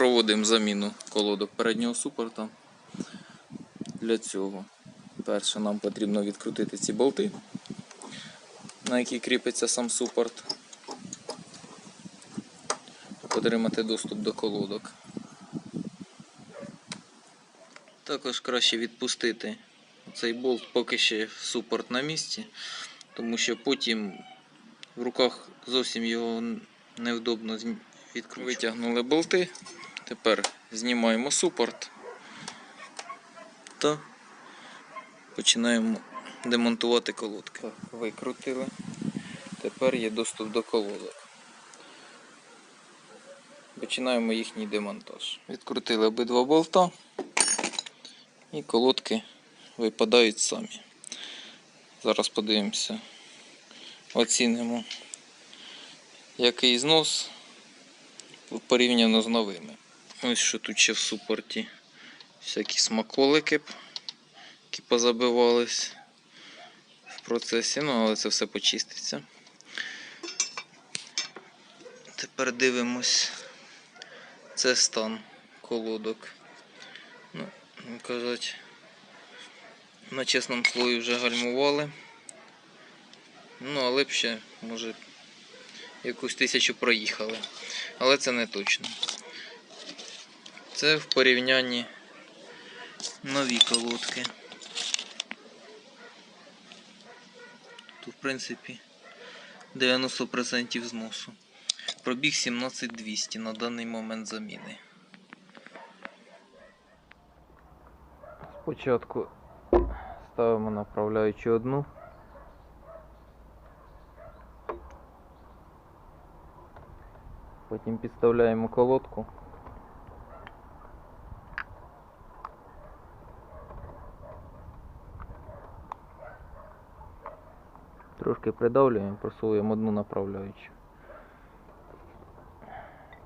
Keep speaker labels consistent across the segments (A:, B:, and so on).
A: Проводимо заміну колодок переднього супорта. Для цього перше нам потрібно відкрутити ці болти, на які кріпиться сам супорт. Отримати доступ до колодок. Також краще відпустити цей болт, поки ще супорт на місці, тому що потім в руках зовсім його невдобно відкручувати. Витягнули болти. Тепер знімаємо супорт та починаємо демонтувати колодки. Викрутили. Тепер є доступ до колодок. Починаємо їхній демонтаж. Відкрутили обидва болта і колодки випадають самі. Зараз подивимося, оцінимо, який знос порівняно з новими. Ось що тут ще в супорті. Всякі смаколики, які позабивались в процесі, ну але це все почиститься. Тепер дивимось. Це стан колодок. Ну, казати, на чесному слої вже гальмували. Ну, але б ще, може, якусь тисячу проїхали. Але це не точно. Це в порівнянні нові колодки. Тут, в принципі, 90% зносу. Пробіг 17200 на даний момент заміни. Спочатку ставимо направляючу одну. Потім підставляємо колодку. Трошки придавлюємо, просуємо одну направляючу.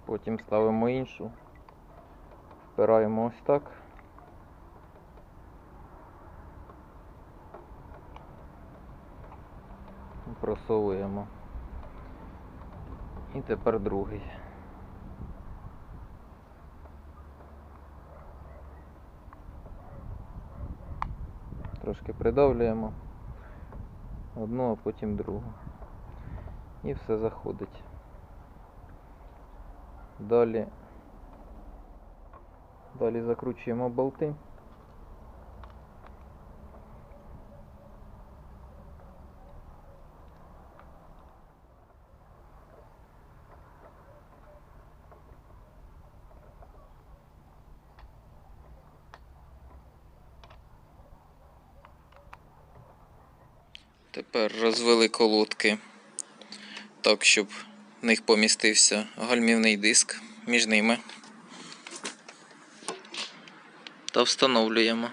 A: Потім ставимо іншу. Впираємо ось так. Просовуємо. І тепер другий. Трошки придавлюємо одну, а потім другу. І все заходить. Далі, далі закручуємо болти. Тепер розвели колодки так, щоб в них помістився гальмівний диск між ними. Та встановлюємо.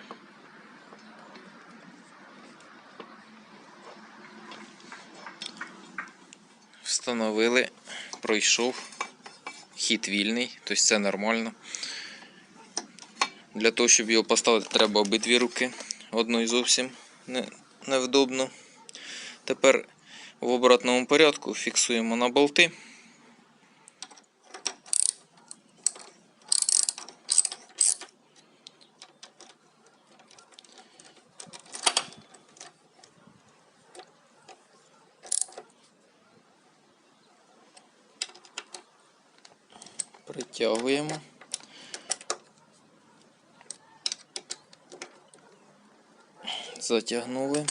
A: Встановили, пройшов, хід вільний, тобто це нормально. Для того, щоб його поставити, треба обидві руки. Одної зовсім не, невдобно. Тепер в обратному порядку фіксуємо на болти. Притягуємо. Затягнули.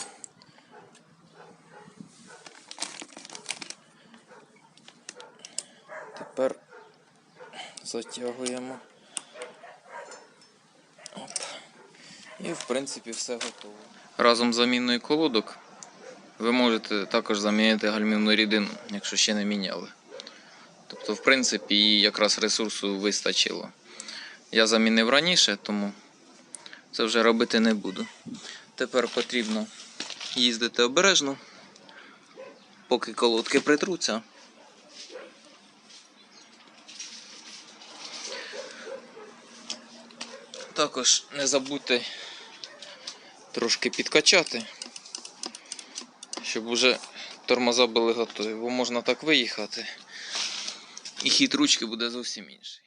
A: Тепер затягуємо. Оп. І в принципі все готово. Разом з заміною колодок ви можете також замінити гальмівну рідину, якщо ще не міняли. Тобто, в принципі, її якраз ресурсу вистачило. Я замінив раніше, тому це вже робити не буду. Тепер потрібно їздити обережно, поки колодки притруться. Також не забудьте трошки підкачати, щоб уже тормоза були готові, бо можна так виїхати, і хід ручки буде зовсім інший.